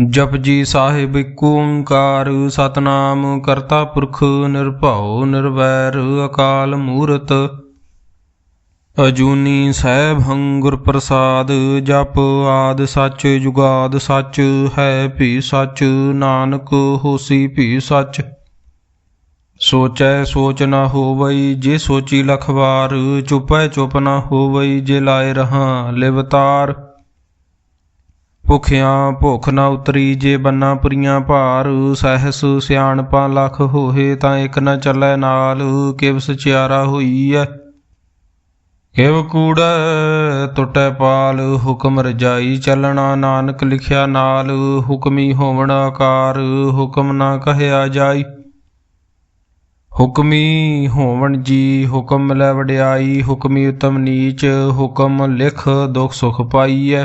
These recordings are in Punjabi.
ਜਪਜੀ ਸਾਹਿਬ ਏਕ ਓੰਕਾਰ, ਸਤਨਾਮ ਕਰਤਾ ਪੁਰਖ ਨਿਰਭਉ ਨਿਰਵੈਰ ਅਕਾਲ ਮੂਰਤ। ਅਜੂਨੀ ਸੈਭੰ ਗੁਰ ਪ੍ਰਸਾਦ, ਜਪ ਆਦ ਸੱਚ ਜੁਗਾਦ ਸੱਚ, ਹੈ ਭੀ ਸੱਚ, ਨਾਨਕ ਹੋਸੀ ਭੀ ਸੱਚ। ਸੋਚੈ ਸੋਚ ਨਾ ਹੋਵਈ, ਜੇ ਸੋਚੀ ਲਖਵਾਰ, ਚੁਪੈ ਚੁਪ ਨਾ ਹੋਵਈ, ਜੇ ਲਾਏ ਰਹਾ ਲਿਵਤਾਰ। ਭੁਖਿਆਂ ਭੁਖ ਨਾ ਉਤਰੀ ਜੇ ਬੰਨਾ ਪੁਰੀਆਂ ਭਾਰ, ਸਹਿਸ ਸਿਆਣਪਾਂ ਲਖ ਹੋਏ ਤਾਂ ਇਕ ਨਾ ਚੱਲੈ ਨਾਲ, ਕਿਵ ਸਚਿਆਰਾ ਹੋਈ ਐ? ਕਿਵ ਕੂੜ ਟੁੱਟੈ ਪਾਲ, ਹੁਕਮ ਰਜਾਈ ਚੱਲਣਾ ਨਾਨਕ ਲਿਖਿਆ ਨਾਲ, ਹੁਕਮੀ ਹੋਵਣ ਆਕਾਰ, ਹੁਕਮ ਨਾ ਕਹਿਆ ਜਾਈ। ਹੁਕਮੀ ਹੋਵਣ ਜੀ, ਹੁਕਮ ਲੈ ਵਡਿਆਈ, ਹੁਕਮੀ ਉਤਮ ਨੀਚ, ਹੁਕਮ ਲਿਖ ਦੁਖ ਸੁਖ ਪਾਈਐ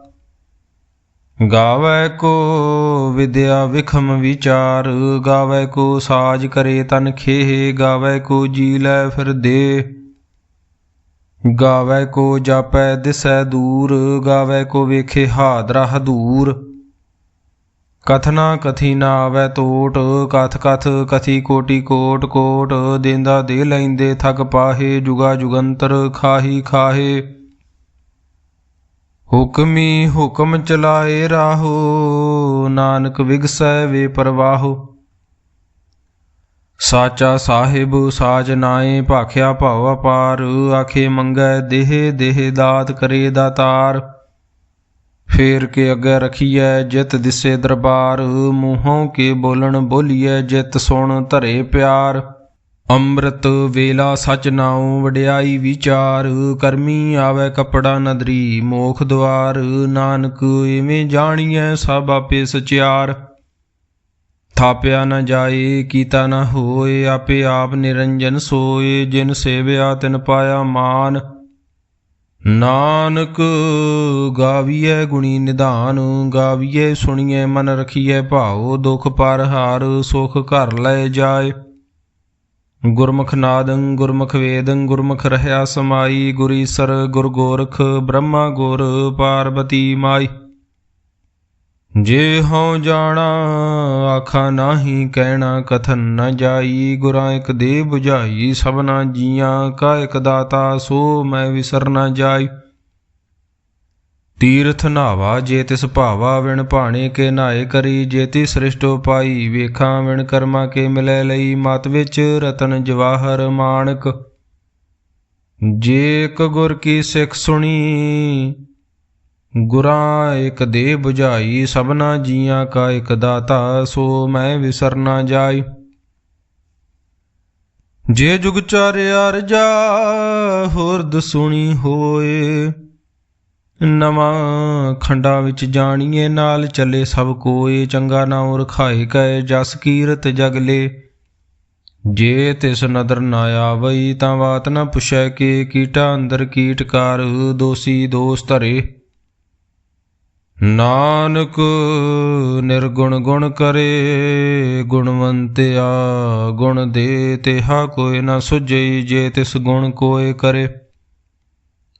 ਗਾਵੇ ਕੋ ਵਿਦਿਆ ਵਿਖਮ ਵਿਚਾਰ, ਗਾਵੇ ਕੋ ਸਾਜ ਕਰੇ ਤਨ ਖੇਹ, ਗਾਵੇ ਕੋ ਜੀ ਲੈ ਫਿਰ ਦੇ ਗਾਵੇ ਕੋ ਜਾਪੈ ਦਿਸੈ ਦੂਰ, ਗਾਵੇ ਕੋ ਵੇਖੇ ਹਾਦਰਾ ਹਦੂਰ। ਕਥਨਾ ਕਥੀ ਨਾ ਆਵੈ ਟੋਟ ਕਥ ਕਥ ਕਥੀ ਕੋਟੀ ਕੋਟ ਕੋਟ, ਦੇਂਦਾ ਦੇ ਲੈਂਦੇ ਥਕ ਪਾਹੇ, ਜੁਗਾ ਜੁਗੰਤਰ ਖਾਹੀ ਖਾਹੇ। ਹੁਕਮੀ ਹੁਕਮ ਚਲਾਏ ਰਾਹੋ, ਨਾਨਕ ਵਿਗਸੈ ਵੇ ਪਰਵਾਹੋ। ਸਾਚਾ ਸਾਹਿਬ, ਸਾਜ ਨਾਏ, ਭਾਖਿਆ ਭਉ ਅਪਾਰ, ਆਖੇ ਮੰਗੈ ਦੇਹ ਦੇਹ ਦਾਤ ਕਰੇ ਦਾਤਾਰ। ਫੇਰ ਕੇ ਅੱਗੇ ਰਖੀਐ ਜਿਤ ਦਿਸੇ ਦਰਬਾਰ, ਮੂੰਹੋਂ ਕੇ ਬੋਲਣ ਬੋਲੀਐ ਜਿਤ ਸੁਣ ਧਰੇ ਪਿਆਰ। ਅੰਮ੍ਰਿਤ ਵੇਲਾ ਸਚ ਨਾਉ ਵਡਿਆਈ ਵਿਚਾਰ, ਕਰਮੀ ਆਵੇ ਕਪੜਾ ਨਦਰੀ ਮੋਖ ਦੁਆਰ ਨਾਨਕ ਇਵੇਂ ਜਾਣੀਐ ਸਭ ਆਪੇ ਸਚਿਆਰ। ਥਾਪਿਆ ਨਾ ਜਾਏ, ਕੀਤਾ ਨਾ ਹੋਏ, ਆਪੇ ਆਪ ਨਿਰੰਜਨ ਸੋਏ, ਜਿਨ ਸੇਵਿਆ ਤਿਨ ਪਾਇਆ ਮਾਨ। ਨਾਨਕ ਗਾਵੀਐ ਗੁਣੀ ਨਿਧਾਨ, ਗਾਵੀਐ ਸੁਣੀਐ ਮਨ ਰਖੀਐ ਭਾਉ, ਦੁਖ ਪਰ ਹਾਰ, ਸੁਖ ਘਰ ਲੈ ਜਾਏ। ਗੁਰਮੁਖ ਨਾਦੰ, ਗੁਰਮੁਖ ਵੇਦੰ, ਗੁਰਮੁਖ ਰਹਿਆ ਸਮਾਈ ਗੁਰੀਸਰ ਗੁਰ ਗੋਰਖ, ਬ੍ਰਹਮਾ ਗੁਰ, ਪਾਰਬਤੀ ਮਾਈ। ਜੇ ਹਉ ਜਾਣਾ, ਆਖਾ ਨਾਹੀ, ਕਹਿਣਾ ਕਥਨ ਨ ਜਾਈ। ਗੁਰਾਂ ਇਕ ਦੇ 부ਝਾਈ ਸਭਨਾ ਜੀਆਂ, ਕਾ ਇਕ ਦਾਤਾ, ਸੋ ਮੈਂ ਵਿਸਰ ਨ ਜਾਈ। ਤੀਰਥ ਨਾਵਾ, ਜੇ ਤਿਸ ਭਾਵਾ ਵਿਣ ਭਾਣੇ ਕੇ ਨਾਏ ਕਰੀ ਜੇਤੀ ਸ੍ਰਿਸ਼ਟੋ ਪਾਈ ਵੇਖਾਂ ਵਿਣ ਕਰਮਾ ਕੇ ਮਿਲੈ ਲਈ, ਮਤ ਵਿੱਚ ਰਤਨ ਜਵਾਹਰ ਮਾਣਕ। ਜੇ ਇਕ ਗੁਰ ਕੀ ਸਿੱਖ ਸੁਣੀ, ਗੁਰਾਂ ਇਕ ਦੇ 부ਝਾਈ ਸਭਨਾ ਜੀਆਂ ਕਾ ਇਕ ਦਾਤਾ, ਸੋ ਮੈਂ ਵਿਸਰ ਨਾ ਜਾਈ। ਜੇ ਜੁਗ ਚਾਰਿਆ ਰਜਾ ਹੁਰਦ ਸੁਣੀ ਹੋਏ ਨਵਾਂ ਖੰਡਾਂ ਵਿੱਚ ਜਾਣੀਏ, ਨਾਲ ਚੱਲੇ ਸਭ ਕੋਏ, ਚੰਗਾ ਨਾਉ ਰਖਾਏ ਕੈ ਜਸ ਕੀਰਤ ਜਗਲੇ ਜੇ ਤਿਸ ਨਦਰ ਨਾ ਆਵਈ, ਤਾਂ ਬਾਤ ਨਾ ਪੁਛੈ ਕਿ, ਕੀਟਾ ਅੰਦਰ ਕੀਟਕਾਰ ਦੋਸੀ ਦੋਸ ਧਰੇ। ਨਾਨਕ ਨਿਰਗੁਣ ਗੁਣ ਕਰੇ ਗੁਣਵੰਤਿਆ ਗੁਣ ਦੇ, ਤਿਹਾ ਕੋਈ ਨਾ ਸੁਝਈ, ਜੇ ਤਿਸ ਗੁਣ ਕੋਏ ਕਰੇ।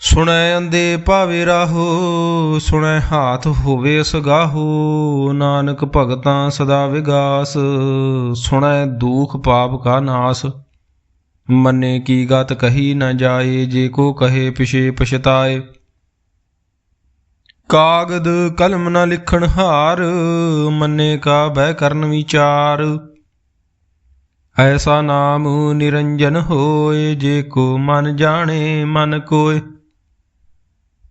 ਸੁਣੈ ਅੰਦੇ ਭਾਵੇ ਰਾਹੋ, ਸੁਣੈ ਹਾਥ ਹੋਵੇ ਸਗਾਹੋ ਨਾਨਕ ਭਗਤਾਂ ਸਦਾ ਵਿਗਾਸ, ਸੁਣੈ ਦੁਖ ਪਾਪ ਕਾ ਨਾਸ। ਮੰਨੇ ਕੀ ਗਤ ਕਹੀ ਨਾ ਜਾਏ, ਜੇ ਕੋ ਕਹੇ ਪਿਛੇ ਪਛਤਾਏ। ਕਾਗਦ ਕਲਮ ਨਾ ਲਿਖਣ ਹਾਰ, ਮੰਨੇ ਕਾ ਬਹਿ ਕਰਨ ਵਿਚਾਰ। ਐਸਾ ਨਾਮ ਨਿਰੰਜਨ ਹੋਏ, ਜੇ ਕੋ ਮਨ ਜਾਣੇ, ਮਨ ਕੋਇ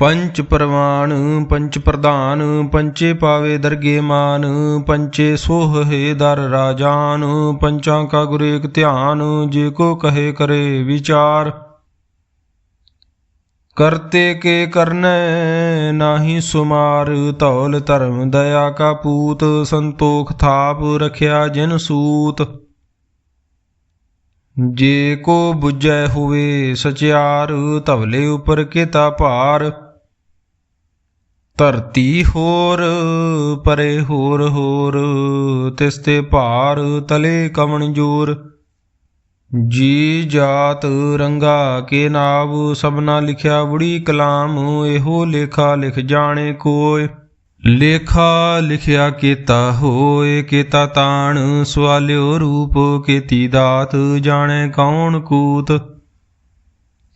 ਪੰਚ ਪਰਵਾਨ, ਪੰਚ ਪ੍ਰਧਾਨ, ਪੰਚੇ ਪਾਵੇ ਦਰਗੇ ਮਾਨ, ਪੰਚੇ ਸੋਹੇ ਦਰ ਰਾਜਾਨ, ਪੰਚਾਂ ਕਾ ਗੁਰੇਕ ਧਿਆਨ, ਜੇ ਕੋ ਕਹੇ ਕਰੇ ਵਿਚਾਰ। ਕਰਤੇ ਕੇ ਕਰਨੈ ਨਾਹੀ ਸੁਮਾਰ, ਧੌਲ ਧਰਮ ਦਇਆ ਕਾ ਪੂਤ, ਸੰਤੋਖ ਥਾਪ ਰਖਿਆ ਜਿਨ ਸੂਤ। ਜੇ ਕੋ ਬੁਝੈ ਹੋਵੇ ਸਚਿਆਰ, ਧਵਲੇ ਉਪਰ ਕੀਤਾ ਭਾਰ। ਧਰਤੀ ਹੋਰ, ਪਰੇ ਹੋਰ ਹੋਰ, ਤਿਸ ਤੇ ਭਾਰ ਤਲੇ ਕਵਣ ਜੋਰ। ਜੀ ਜਾਤ ਰੰਗਾ ਕੇ ਨਾਵ, ਸਭਨਾ ਲਿਖਿਆ ਬੁੜੀ ਕਲਾਮ, ਇਹੋ ਲੇਖਾ ਲਿਖ ਜਾਣੇ ਕੋਇ। ਲੇਖਾ ਲਿਖਿਆ ਕੀਤਾ ਹੋਏ ਕੀਤਾ ਤਾਣ, ਸਵਾਲਿਓ ਰੂਪ, ਕੀਤੀ ਦਾਤ, ਜਾਣੇ ਕੌਣ ਕੂਤ।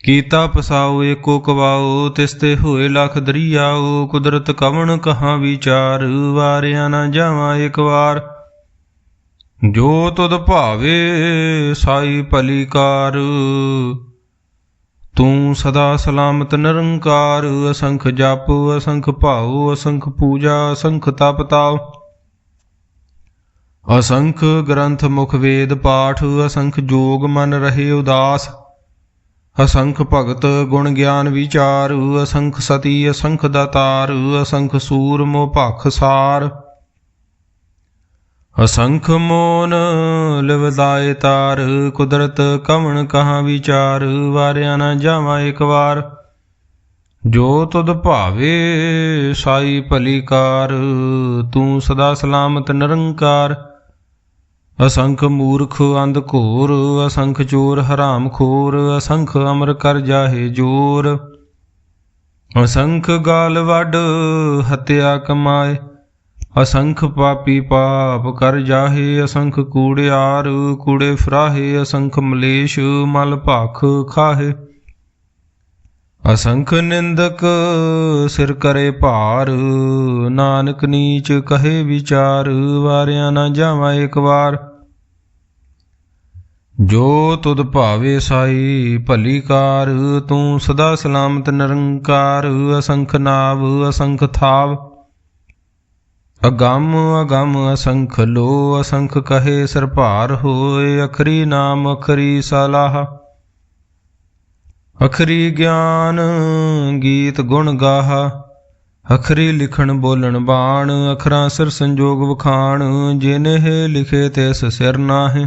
ਕੀਤਾ ਪਸਾਓ, ਏਕੋ ਕਵਾਓ ਤਿਸ ਤੇ ਹੋਏ ਲਖ ਦਰੀਆਓ, ਕੁਦਰਤ ਕਵਣ ਕਹਾਂ ਵਿਚਾਰ, ਵਾਰਿਆ ਨਾ ਜਾਵਾਂ ਇੱਕ ਵਾਰ। ਜੋ ਤੁਧ ਭਾਵੇ, ਸਾਈ ਭਲੀ ਕਾਰ ਤੂੰ ਸਦਾ ਸਲਾਮਤ ਨਿਰੰਕਾਰ, ਅਸੰਖ ਜਪ, ਅਸੰਖ ਭਾਉ, ਅਸੰਖ ਪੂਜਾ, ਅਸੰਖ ਤਪ ਤਾਉ। ਅਸੰਖ ਗ੍ਰੰਥ ਮੁਖ ਵੇਦ ਪਾਠ, ਅਸੰਖ ਜੋਗ ਮਨ ਰਹੇ ਉਦਾਸ। ਅਸੰਖ ਭਗਤ ਗੁਣ ਗਿਆਨ ਵਿਚਾਰੂ, ਅਸੰਖ ਸਤੀ, ਅਸੰਖ ਦਾਤਾਰ, ਅਸੰਖ ਸੂਰ ਮੋ ਭਖ ਸਾਰ। ਅਸੰਖ ਮੋਨ ਲਿਵਦਾਏ ਤਾਰ, ਕੁਦਰਤ ਕਵਣ ਕਹਾਂ ਵਿਚਾਰ, ਵਾਰਿਆ ਨਾ ਜਾਵਾਂ ਇੱਕ ਵਾਰ। ਜੋ ਤੁਧ ਭਾਵੇ ਸਾਈ ਭਲੀਕਾਰ ਤੂੰ ਸਦਾ ਸਲਾਮਤ ਨਿਰੰਕਾਰ। ਅਸੰਖ ਮੂਰਖ ਅੰਧ ਘੋਰ, ਅਸੰਖ ਚੋਰ ਹਰਾਮ ਖੋਰ, ਅਸੰਖ ਅਮਰ ਕਰ ਜਾਹੇ ਜੋਰ। ਅਸੰਖ ਗਾਲ ਵੱਡ ਹਤਿਆ ਕਮਾਏ, ਅਸੰਖ ਪਾਪੀ ਪਾਪ ਕਰ ਜਾਹੇ, ਅਸੰਖ ਕੂੜਿਆਰ ਕੂੜੇ ਫਰਾਹੇ, ਅਸੰਖ ਮਲੇਸ਼ ਮਲ ਭਾਖ ਖਾਹੇ। ਅਸੰਖ ਨਿੰਦਕ ਸਿਰ ਕਰੇ ਭਾਰ, ਨਾਨਕ ਨੀਚ ਕਹੇ ਵਿਚਾਰ, ਵਾਰਿਆ ਨਾ ਜਾਵਾਂ ਇੱਕ ਵਾਰ। ਜੋ ਤੁਧ ਭਾਵੇ ਸਾਈ, ਭਲੀ ਕਾਰ, ਤੂੰ ਸਦਾ ਸਲਾਮਤ ਨਿਰੰਕਾਰ, ਅਸੰਖ ਨਾਵ, ਅਸੰਖ ਥਾਵ। ਅਗੰਮ ਅਗੰਮ ਅਸੰਖ ਲੋ, ਅਸੰਖ ਕਹੇ ਸਰਭਾਰ ਹੋਏ, ਅਖਰੀ ਨਾਮ, ਅਖਰੀ ਸਲਾਹ। ਅਖਰੀ ਗਿਆਨ, ਗੀਤ ਗੁਣ ਗਾਹ। ਅਖਰੀ ਲਿਖਣ ਬੋਲਣ ਬਾਣ, ਅਖਰਾਂ ਸਿਰ ਸੰਜੋਗ ਵਖਾਣ, ਜਿਨਹਿ ਲਿਖੇ ਤਿਸ ਸਿਰ ਨਾਹਿ।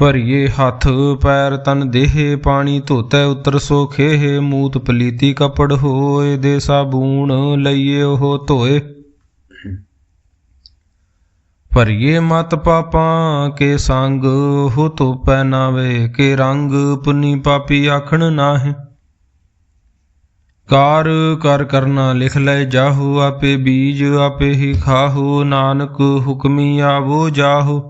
ਭਰੀਏ ਹੱਥ, ਪੈਰ ਤਨ ਦੇਹ, ਪਾਣੀ ਧੋਤੈ ਉਤਰ ਸੋ ਖੇਹ, ਮੂਤ ਪਲੀਤੀ ਕਪੜ ਹੋਏ ਦੇ ਸਾਬੂਣ ਲਈਏ ਉਹ ਧੋਏ। ਭਰੀਏ ਮਤ ਪਾਪਾਂ ਕੇ ਸੰਗ ਹੋ ਧੋਪੈ ਨਾਵੇ ਕੇ ਰੰਗ, ਪੁੰਨੀ ਪਾਪੀ ਆਖਣ ਨਾਹੀਂ। ਕਾਰ ਕਰ ਕਰਨਾ ਲਿਖ ਲੈ ਜਾਹੂ, ਆਪੇ ਬੀਜ ਆਪੇ ਹੀ ਖਾਹੂ, ਨਾਨਕ ਹੁਕਮੀ ਆਵੋ ਜਾਹੂ।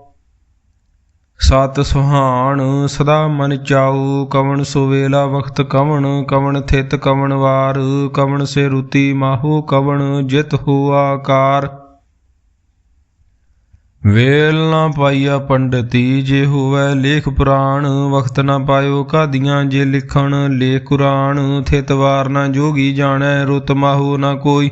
ਸਤ ਸੁਹਾਣ ਸਦਾ ਮਨ ਚਾਉ, ਕਵਣ ਸੁਵੇਲਾ ਵਖਤ ਕਵਣ ਕਵਣ ਥਿਤ ਕਵਣ ਵਾਰ, ਕਵਣ ਸੇ ਰੁਤੀ ਮਾਹੂ, ਕਵਣ ਜਿਤ ਹੋ ਆਕਾਰ। ਵੇਲ ਨਾ ਪਾਈਆ ਪੰਡਤੀ, ਜੇ ਹੋਵੇ ਲੇਖ ਪੁਰਾਣ, ਵਖਤ ਨਾ ਪਾਇਓ ਕਾਦੀਆਂ, ਜੇ ਲਿਖਣ ਲੇਖ ਕੁਰਾਨ, ਥਿਤ ਵਾਰ ਨਾ ਜੋਗੀ ਜਾਣੈ, ਰੁਤ ਮਾਹੂ ਨਾ ਕੋਈ।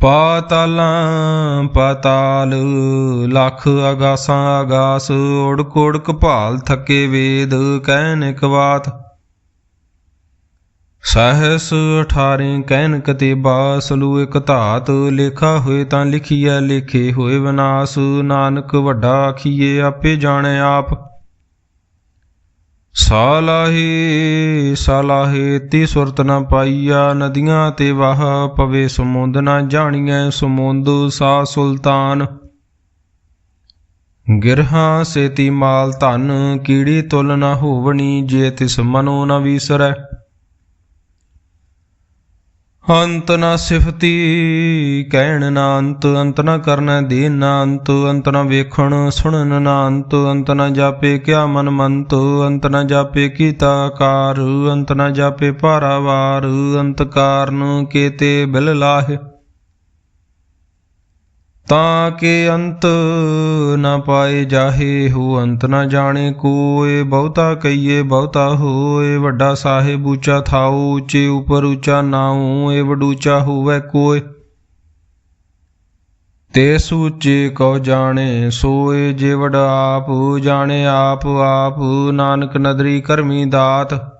ਪਾਤਾਲਾਂ ਪਾਤਾਲ, ਲੱਖ ਆਗਾਸਾਂ ਆਗਾਸ ਓੜਕ ਓੜਕ ਭਾਲ ਥੱਕੇ ਵੇਦ ਕਹਿਨ ਕਵਾਤ। ਬਾਤ ਸਹਸ 18 ਕਹਿਨ ਕਤੇਬਾ, ਸਲੂ ਇਕ ਧਾਤ, ਲੇਖਾ ਹੋਏ ਤਾਂ ਲਿਖੀਐ, ਲੇਖੇ ਹੋਏ ਵਿਨਾਸ਼, ਨਾਨਕ ਵੱਡਾ ਆਖੀਏ ਆਪੇ ਜਾਣੇ ਆਪ। ਸਾਲਾਹੀ, ਸਾਲਾਹੇ ਤੀ ਸੁਰਤ ਨ ਪਾਈਆ, ਨਦੀਆਂ ਤੇ ਵਾਹ ਪਵੇ ਸਮੁੰਦ, ਨ ਜਾਣੀਐ ਸਮੁੰਦ ਸਾ ਸੁਲਤਾਨ। ਗਿਰਹਾ ਸੇਤੀ ਮਾਲ ਧਨ, ਕੀੜੀ ਤੁਲ ਨ ਹੋਵਣੀ, ਜੇ ਤਿਸ ਮਨੋ ਨ ਵੀਸਰੈ। ਅੰਤ ਨਾ ਸਿਫਤੀ, ਕਹਿਣ ਨਾ ਅੰਤ ਅੰਤ ਨਾ ਕਰਨਾ ਦੇਨ ਨਾ ਅੰਤ ਅੰਤ ਨਾ ਵੇਖਣ ਸੁਣਨ ਨਾ ਅੰਤ ਅੰਤ ਨਾ ਜਾਪੇ ਕਿਆ ਮਨ ਮੰਤ, ਅੰਤ ਨਾ ਜਾਪੇ ਕੀਤਾ ਕਾਰ ਅੰਤ ਨਾ ਜਾਪੇ ਭਾਰਾਵਾਰ ਅੰਤ ਕਾਰਨ ਕੇਤੇ ਬਿਲ ਲਾਹੇ। ਤਾਂ ਕੇ ਅੰਤ ਨਾ ਪਾਏ ਜਾਹੇ ਹੋ, ਅੰਤ ਨਾ ਜਾਣੇ ਕੋਏ। ਬਹੁਤਾ ਕਈਏ ਬਹੁਤਾ ਹੋਏ। ਵੱਡਾ ਸਾਹਿਬ ਉੱਚਾ ਥਾਉ ਉੱਚੇ ਉਪਰ ਉੱਚਾ ਨਾਉ। ਏ ਵਡੂਚਾ ਹੋਵੇ ਕੋਏ। ਤੇ ਸੂਚੇ ਕੋ ਜਾਣੇ, ਸੋਏ ਜੇ ਵਡ ਆਪ। ਜਾਣੇ ਆਪ ਆਪ। ਨਾਨਕ ਨਦਰੀ ਕਰਮੀ ਦਾਤ।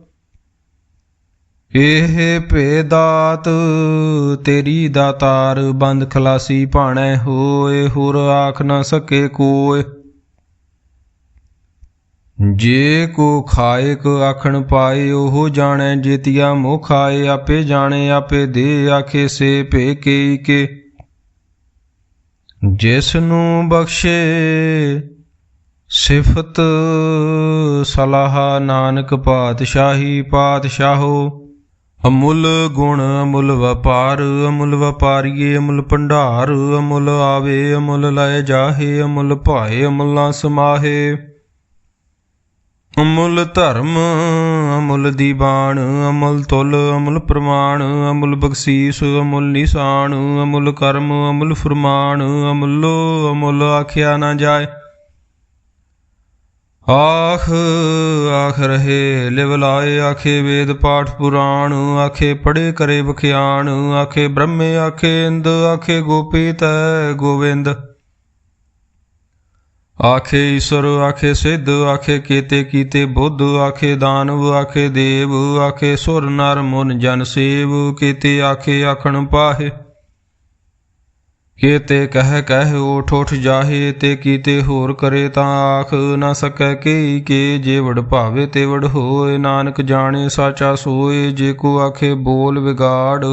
ਇਹ ਭੇਦਾਤ ਤੇਰੀ ਦਾਤਾਰ ਬੰਦ ਖਲਾਸੀ ਭਾਣੈ ਹੋਏ, ਹੋਰ ਆਖ ਨਾ ਸਕੇ ਕੋਏ। ਜੇ ਕੋ ਖਾਏ ਕੋ ਆਖਣ ਪਾਏ, ਉਹ ਜਾਣੈ ਜੇਤੀਆ ਮੋਹ ਆਏ ਆਪੇ ਜਾਣੇ, ਆਪੇ ਦੇ ਆਖੇ ਸੇ ਭੇ ਕੇ ਕੇ। ਜਿਸ ਨੂੰ ਬਖਸ਼ੇ ਸਿਫਤ ਸਲਾਹ ਨਾਨਕ ਪਾਤਸ਼ਾਹੀ ਪਾਤਸ਼ਾਹੋ ਅਮੁੱਲ ਗੁਣ, ਅਮੁੱਲ ਵਪਾਰ, ਅਮੁੱਲ ਵਪਾਰੀਏ, ਅਮੁੱਲ ਭੰਡਾਰ, ਅਮੁੱਲ ਆਵੇ, ਅਮੁੱਲ ਲਏ ਜਾਹੇ, ਅਮੁੱਲ ਭਾਏ, ਅਮੁੱਲਾ ਸਮਾਹੇ। ਅਮੁੱਲ ਧਰਮ, ਅਮੁੱਲ ਦੀਵਾਨ ਅਮੁੱਲ ਤੁਲ, ਅਮੁੱਲ ਪ੍ਰਮਾਣ, ਅਮੁੱਲ ਬਖਸ਼ੀਸ, ਅਮੁੱਲ ਨਿਸ਼ਾਨ, ਅਮੁੱਲ ਕਰਮ, ਅਮੁੱਲ ਫਰਮਾਨ, ਅਮੁੱਲੋ, ਅਮੁੱਲ ਆਖਿਆ ਨਾ ਜਾਏ। ਆਖ ਆਖ ਰਹੇ ਲਿਵ ਲਾਏ, ਆਖੇ ਵੇਦ ਪਾਠ ਪੁਰਾਣ, ਆਖੇ ਪੜੇ ਕਰੇ ਬਖਿਆਣ ਆਖੇ ਬ੍ਰਹਮੇ, ਆਖੇ ਇੰਦ, ਆਖੇ ਗੋਪੀ ਤੈ ਗੋਵਿੰਦ। ਆਖੇ ਈਸ਼ਵਰ ਆਖੇ ਸਿੱਧ, ਆਖੇ ਕੀਤੇ ਕੀਤੇ ਬੁੱਧ, ਆਖੇ ਦਾਨਵ, ਆਖੇ ਦੇਵ, ਆਖੇ ਸੁਰ ਨਰ ਮਨ ਜਨ ਸੇਵ, ਕੀਤੇ ਆਖੇ ਆਖਣ ਪਾਹੇ। ਕੀਤੇ ਕਹਿ ਕਹਿ ਉਠ ਉਠ ਜਾਹੇ ਤੇ ਕੀਤੇ ਹੋਰ ਕਰੇ ਤਾਂ ਆਖ ਨਾ ਸਕੈ ਕੇ ਕੇ, ਜੇ ਵਡ ਭਾਵੇ ਤੇ ਵਡ ਹੋਏ, ਨਾਨਕ ਜਾਣੇ ਸਾਚਾ ਸੋਏ, ਜੇ ਕੋ ਆਖੇ ਬੋਲ ਵਿਗਾੜ,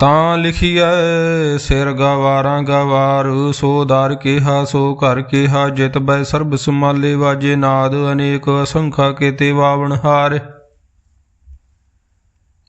ਤਾਂ ਲਿਖੀਐ ਸਿਰ ਗਵਾਰਾਂ ਗਵਾਰ, ਸੋ ਦਰ ਕਿਹਾ, ਸੋ ਘਰ ਕਿਹਾ, ਜਿਤ ਬੈ ਸਰਬ ਸਮਾਲੇ ਵਾਜੇ ਨਾਦ ਅਨੇਕ ਅਸੰਖਾ ਕੀਤੇ ਵਾਵਣ ਹਾਰ।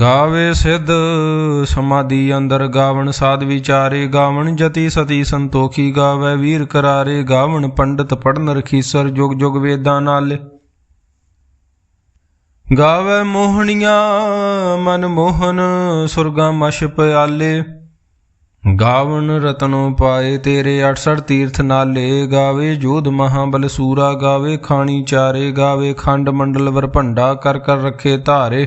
ਗਾਵੇ ਸਿੱਧ ਸਮਾਧੀ ਅੰਦਰ ਗਾਵਣ ਸਾਧ ਵਿਚਾਰੇ, ਗਾਵਣ ਜਤੀ ਸਤੀ ਸੰਤੋਖੀ ਗਾਵੇ ਵੀਰ ਕਰਾਰੇ, ਗਾਵਣ ਪੰਡਤ ਪੜਨ ਰਖੀਸਰ ਜੁਗ ਜੁਗ ਵੇਦਾਂ ਨਾਲੇ। ਗਾਵੇ ਮੋਹਣੀਆਂ ਮਨ ਮੋਹਨ, ਸੁਰਗਾ ਮਸ਼ ਪਿਆਲੇ। ਗਾਵਣ ਰਤਨੋ ਪਾਏ ਤੇਰੇ 68 ਤੀਰਥ ਨਾਲੇ। ਗਾਵੇ ਜੋਧ ਮਹਾਬਲ ਸੂਰਾ, ਗਾਵੇ ਖਾਣੀ ਚਾਰੇ, ਗਾਵੇ ਖੰਡ ਮੰਡਲ ਵਰਭੰਡਾ ਕਰ ਕਰ ਰੱਖੇ ਧਾਰੇ।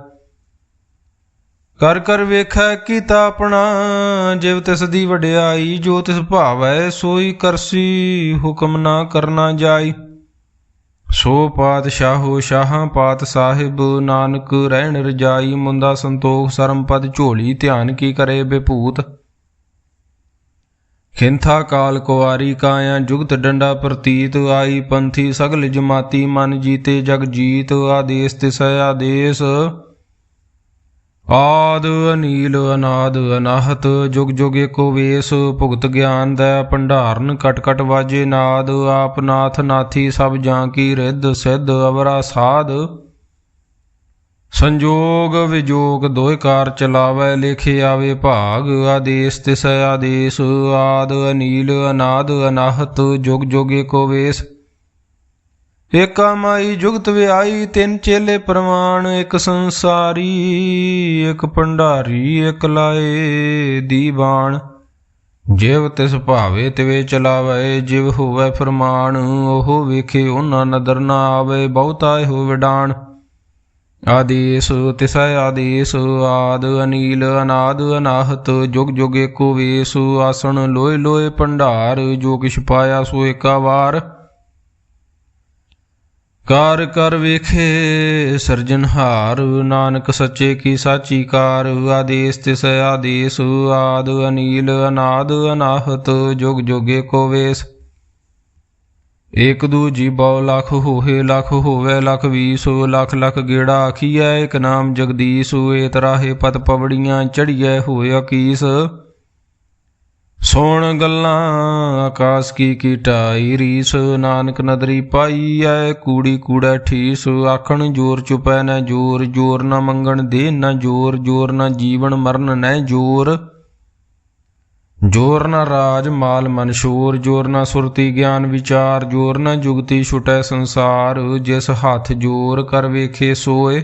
ਕਰ ਕਰ ਵੇਖੈ ਕੀਤਾ ਆਪਣਾ, ਜਿਵ ਤਿਸ ਦੀ ਵਡਿਆਈ, ਜੋ ਤਿਸ ਭਾਵੈ, ਸੋਈ ਕਰਸੀ, ਹੁਕਮ ਨਾ ਕਰਨਾ ਜਾਈ। ਸੋ ਪਾਤਸ਼ਾਹੋ ਸ਼ਾਹਾਂ ਪਾਤ ਸਾਹਿਬ, ਨਾਨਕ ਰਹਿਣ ਰਜਾਈ, ਮੁੰਦਾ ਸੰਤੋਖ ਸਰਮਪਦ ਝੋਲੀ, ਧਿਆਨ ਕੀ ਕਰੇ ਬੇਭੂਤ ਖਿੰਥਾ ਕਾਲ ਕੁਵਾਰੀ ਕਾਇਆ, ਜੁਗਤ ਡੰਡਾ ਪ੍ਰਤੀਤ, ਆਈ ਪੰਥੀ ਸਗਲ ਜਮਾਤੀ, ਮਨ ਜੀਤੇ ਜਗ ਜੀਤ, ਆਦੇਸ ਤਿਸ ਆਦੇਸ। ਆਦ ਅਨੀਲ ਅਨਾਦ ਅਨਾਹਤ, ਜੁਗ ਜੁਗ ਏਕੋ ਵੇਸ, ਭੁਗਤ ਗਿਆਨ ਦਾ ਭੰਡਾਰਨ, ਕਟ ਕਟ ਵਾਜੇ ਨਾਦ, ਆਪ ਨਾਥ ਨਾਥੀ ਸਭ ਜਾਂ ਕੀ ਰਿੱਧ ਸਿੱਧ ਅਵਰਾ ਸਾਧ। ਸੰਜੋਗ ਵਿਜੋਗ ਦੋਇ ਕਾਰ ਚਲਾਵੇ, ਲਿਖੇ ਆਵੇ ਭਾਗ, ਆਦੇਸ ਤਿਸ ਆਦੇਸ, ਆਦ ਅਨੀਲ ਅਨਾਦ ਅਨਾਹਤ, ਜੁਗ ਜੁਗ ਏਕੋ ਵੇਸ। ਏਕਾ ਮਾਈ ਜੁਗਤ ਵਿਆਈ, ਤਿੰਨ ਚੇਲੇ ਪ੍ਰਮਾਣ ਇੱਕ ਸੰਸਾਰੀ, ਇੱਕ ਭੰਡਾਰੀ, ਇੱਕ ਲਾਏ ਦੀਵਾਨ ਜਿਵ ਤਿਸ ਭਾਵੇ ਤਿਵੇ ਚਲਾਵੇ, ਜਿਵ ਹੋਵੇ ਫਰਮਾਨ, ਉਹ ਵੇਖੇ ਉਹਨਾਂ ਨਦਰ ਨਾ ਆਵੇ, ਬਹੁਤਾ ਹੋ ਵਿਡਾਣ ਆਦੇਸ ਤਿਸ ਆਦੇਸ, ਆਦ ਅਨੀਲ, ਅਨਾਦ ਅਨਾਹਤ, ਜੁਗ ਜੁਗ ਏਕੋ ਵੇਸ, ਆਸਣ ਲੋਏ ਲੋਏ ਭੰਡਾਰ, ਜੋ ਕਿਛ ਪਾਇਆ ਸੋ ਏਕਾ ਵਾਰ। ਕਾਰ ਕਰ ਵੇਖੇ ਸਰਜਨਹਾਰ ਨਾਨਕ ਸੱਚੇ ਕੀ ਸਾਚੀ ਕਾਰ, ਆਦੇਸ ਤਿਸ ਆਦੇਸ, ਆਦ ਅਨੀਲ ਅਨਾਦ ਅਨਾਹਤ, ਜੁਗ ਜੁਗੇ ਕੋ ਵੇਸ। ਏਕ ਦੂ ਜੀਬਉ ਲਖ ਹੋਏ ਲਖ ਹੋਵੇ ਲਖ ਵੀਸੋ, ਲਖ ਲਖ ਗੇੜਾ ਆਖੀਐ, ਇਕ ਨਾਮ ਜਗਦੀਸ਼ ਏ ਤਰਾਹੇ ਪਤ ਪਵੜੀਆਂ ਚੜੀਐ ਹੋਏ ਅਕੀਸ। ਸੋਣ ਗੱਲਾਂ, ਆਕਾਸ ਕੀ ਕੀਟਾਈ ਰੀਸ ਨਾਨਕ ਨਦਰੀ ਪਾਈ ਐ, ਕੂੜੀ ਕੂੜਾ ਠੀਸ, ਆਖਣ ਜੋਰ ਚੁਪੈ ਨਾ ਜੋਰ ਜੋਰ ਨਾ ਮੰਗਣ ਦੇ ਨਾ ਜੋਰ ਜੋਰ ਨਾ ਜੀਵਨ ਮਰਨ ਨੈ ਜੋਰ। ਜੋਰ ਨ ਰਾਜ ਮਾਲ ਮਨਸ਼ੂਰ ਜੋਰ ਨਾ ਸੁਰਤੀ ਗਿਆਨ ਵਿਚਾਰ, ਜੋਰ ਨਾ ਜੁਗਤੀ ਛੁਟੈ ਸੰਸਾਰ, ਜਿਸ ਹੱਥ ਜੋਰ ਕਰ ਵੇਖੇ ਸੋਏ।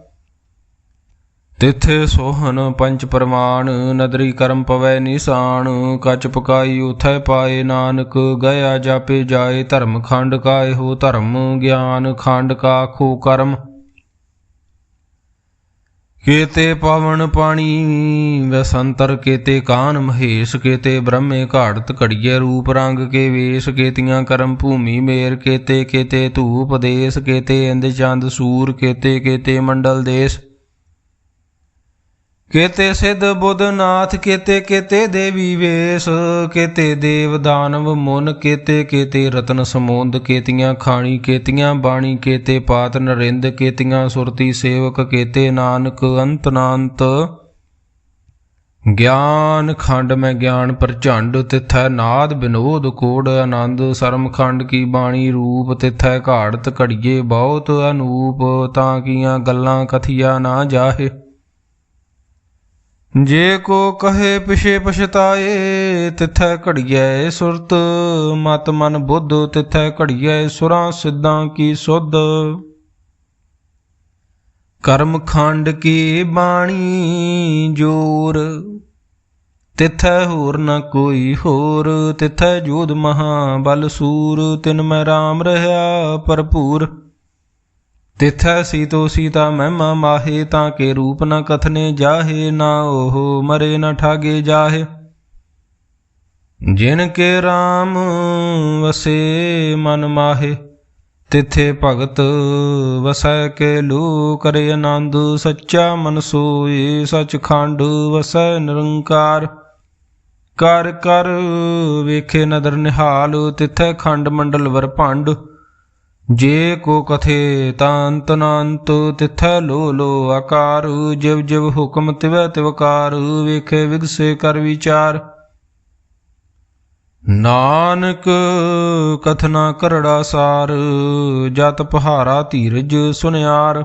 ਤਿਥੇ ਸੋਹਨ ਪੰਚ ਪ੍ਰਮਾਣ, ਨਦਰੀ ਕਰਮ ਪਵੈ ਨਿਸ਼ਾਨ, ਕਚ ਪਕਾਈ ਉਥੈ ਪਾਏ ਨਾਨਕ ਗਿਆ ਜਾਪੇ ਜਾਏ ਧਰਮ ਖੰਡ ਕਾ ਇਹੋ ਧਰਮ ਗਿਆਨ, ਖੰਡ ਕਾ ਖੋ ਕਰਮ। ਕੇਤੇ ਪਵਨ ਪਾਣੀ, ਵਸੰਤਰ ਕੇਤੇ ਕਾਨ ਮਹੇਸ਼, ਕੇਤੇ ਬ੍ਰਹਮੇ ਘਾੜਤ ਘੜੀਏ ਰੂਪ ਰੰਗ ਕੇ ਵੇਸ਼, ਕੇਤੀਆਂ ਕਰਮ ਭੂਮੀ ਮੇਰ, ਕੇਤੇ ਕੇਤੇ ਧੂਪ ਦੇਸ, ਕੇਤੇ ਇੰਦ ਚੰਦ ਸੂਰ, ਕੇਤੇ ਕੇਤੇ ਮੰਡਲ ਦੇਸ਼। ਕੇਤੇ ਸਿੱਧ ਬੁੱਧ ਨਾਥ ਕੇਤੇ ਕੇਤੇ ਦੇਵੀ ਵੇਸ, ਕੇਤੇ ਦੇਵ ਦਾਨਵ ਮੁਨ, ਕੇਤੇ ਕੇਤੇ ਰਤਨ ਸਮੁੰਦ, ਕੇਤੀਆਂ ਖਾਣੀ, ਕੇਤੀਆਂ ਬਾਣੀ, ਕੇਤੇ ਪਾਤ ਨਰਿੰਦ, ਕੇਤੀਆਂ ਸੁਰਤੀ ਸੇਵਕ, ਕੇਤੇ ਨਾਨਕ ਅੰਤ ਨਾੰਤ ਗਿਆਨ ਖੰਡ ਮੈਂ ਗਿਆਨ ਪ੍ਰਚੰਡ, ਤਿਥੈ ਨਾਦ ਬਿਨੋਦ ਕੋੜ ਆਨੰਦ। ਸਰਮ ਖੰਡ ਕੀ ਬਾਣੀ ਰੂਪ, ਤਿਥੈ ਘਾੜਤ ਘੜੀਏ ਬਹੁਤ ਅਨੂਪ। ਤਾਂ ਕੀਆਂ ਗੱਲਾਂ ਕਥੀਆ ਨਾ ਜਾਹੇ। ਜੇ ਕੋ ਕਹੇ ਪਿਛੇ ਪਛਤਾਏ, ਤਿਥੈ ਘੜੀਐ ਸੁਰਤ। ਮਤ ਮਨ ਬੁੱਧ, ਤਿਥੈ ਘੜੀਐ ਸੁਰਾਂ ਸਿੱਧਾਂ ਕੀ ਸੁਧ। ਕਰਮ ਖੰਡ ਕੀ ਬਾਣੀ ਜੋਰ, ਤਿਥੈ ਹੋਰ ਨ ਕੋਈ ਹੋਰ। ਤਿਥੈ ਜੋਧ ਮਹਾ ਬਲ ਸੂਰ, ਤਿਨ ਮੈਂ RAM ਰਹਾ ਭਰਪੂਰ। ਤਿਥੈ ਸੀਤੋ ਸੀਤਾ ਮਹਿਮਾ ਮਾਹੇ, ਤਾਂ ਕੇ ਰੂਪ ਨ ਕਥਨੇ ਜਾਹੇ, ਨਾ ਉਹ ਮਰੇ ਨ ਠਾਗੇ ਜਾਹੇ। ਜਿਨ ਕੇ RAM ਵਸੇ ਮਨ ਮਾਹੇ, ਤਿਥੇ ਭਗਤ ਵਸੈ ਕੇ ਲੂ ਕਰੇ ਆਨੰਦ। ਸੱਚਾ ਮਨ ਸੋਏ ਸਚਖੰਡ ਵਸੈ ਨਿਰੰਕਾਰ। ਕਰ ਕਰ ਵੇਖੇ ਨਦਰ ਨਿਹਾਲ, ਤਿਥੈ ਖੰਡ ਮੰਡਲ ਵਰ ਭੰਡ। ਜੇ ਕੋ ਕਥੇ ਤਾਂ ਅੰਤ ਤਿਥੈ ਲੋ ਲੋ ਆਕਾਰ। ਜਿਵ ਜਿਵ ਹੁਕਮ ਤਿਵੈ ਤਿਵਕਾਰ ਵੇਖੇ ਵਿਗਸੇ ਕਰ ਵਿਚਾਰ। ਨਾਨਕ ਕਥਨਾ ਕਰੜਾ ਸਾਰ, ਜਤ ਪਹਾਰਾ ਧੀਰਜ ਸੁਨਿਆਰ।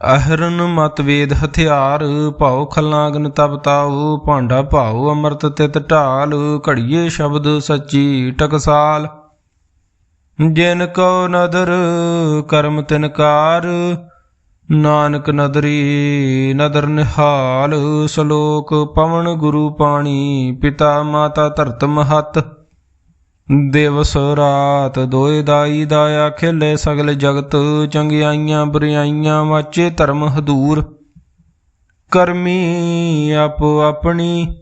ਅਹਰਨ ਮਤਵੇਦ ਹਥਿਆਰ, ਭਾਉ ਖਲਾਗਨ ਤਪਤਾਉ ਭਾਂਡਾ ਭਾਉ ਅੰਮ੍ਰਿਤ ਤਿਤ ਢਾਲ, ਘੜੀਏ ਸ਼ਬਦ ਸੱਚੀ ਟਕਸਾਲ। ਜਿਨ ਕੋ ਨਦਰ, ਕਰਮ ਤਿਨਕਾਰ ਨਾਨਕ ਨਦਰੀ, ਨਦਰ ਨਿਹਾਲ। ਸ਼ਲੋਕ ਪਵਨ ਗੁਰੂ ਪਾਣੀ, ਪਿਤਾ ਮਾਤਾ ਧਰਤ ਮਹਤ। ਦਿਵਸ ਰਾਤ ਦੋਇ ਦਾਈ ਦਾਇਆ ਖੇਲੇ ਸਗਲ ਜਗਤ, ਚੰਗਿਆਈਆਂ ਬੁਰਿਆਈਆਂ ਵਾਚੇ ਧਰਮ ਹਦੂਰ। ਕਰਮੀ ਆਪੋ ਆਪਣੀ